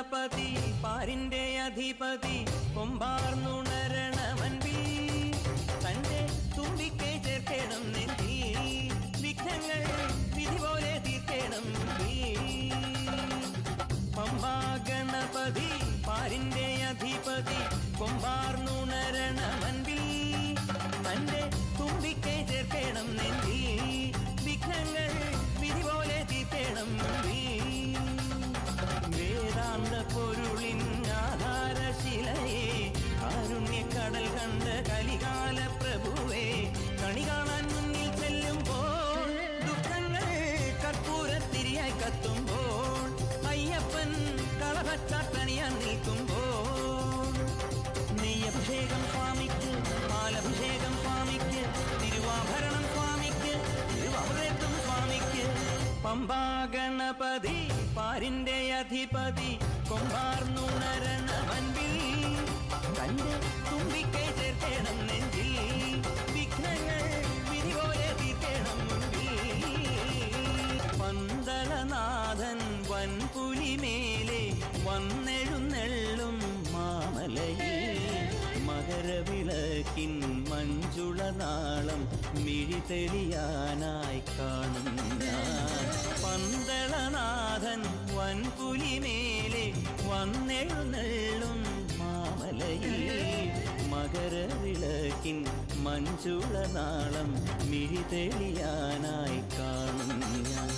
ഗണപതി പാരിന്റെ അധിപതി കൊമ്പാർന്നുണരണമൻപി കത്തുമ്പോൾ അയ്യപ്പൻ കളഭച്ചാട്ടണിയാൻ നിൽക്കുമ്പോൾ നെയ്യഭിഷേകം സ്വാമിക്ക് പാലഭിഷേകം സ്വാമിക്ക് തിരുവാഭരണം സ്വാമിക്ക് തിരുവാഭരണം സ്വാമിക്ക്. പമ്പാ ഗണപതി പാരിന്റെ അധിപതി കൊമ്പാർന്നുണരണമൻപിൽ തന്റെ തുമ്പിക്കൈ മഞ്ജുളനാളം മിഴി തെളിയാനായി കാണും ഞാൻ. പന്തളനാഥൻ വൻപുലിമേലെ വന്നെഴുന്നെള്ളും മാമലയിൽ. മകരവിളക്കിൻ മഞ്ജുളനാളം മിഴി തെളിയാനായി കാണും ഞാൻ.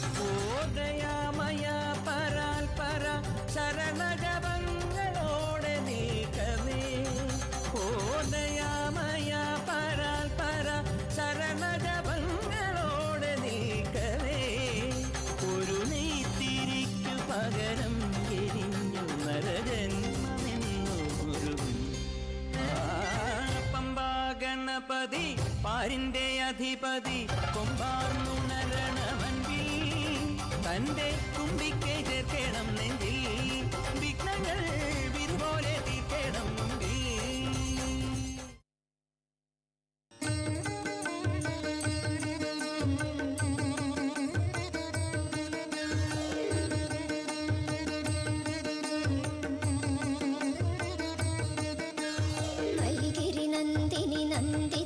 ഗണപതി പാരിന്റെ അധിപതി കൊമ്പാർന്നുണരണമൻപിൽ തന്റെ കുമ്പിക്കേ ചേർക്കണം നെഞ്ചിൽ വിഘ്നങ്ങൾ വിരുപോലെ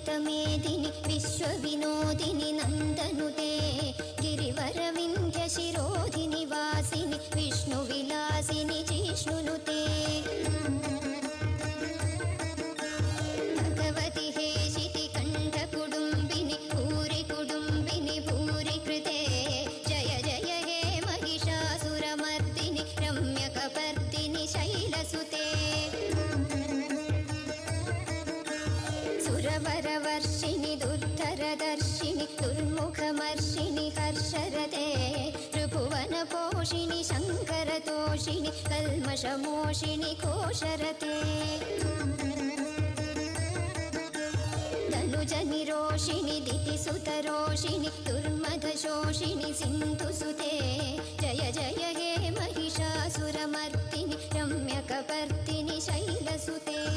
శ్వేతమేదిని విశ్వవినోదిని నందనుతే గిరివర వింధ్య శిరోధిని వాసిని విష్ణు విలాసిని घोषिणि शङ्करतोषिणि कल्मषमोषिणि कोशरते धनुजनिरोषिणि दितिसुतरोषिणि दुर्मधशोषिणि सिन्धुसुते जय जय हे महिषासुरमर्तिनि रम्यकपर्तिनि शैलसुते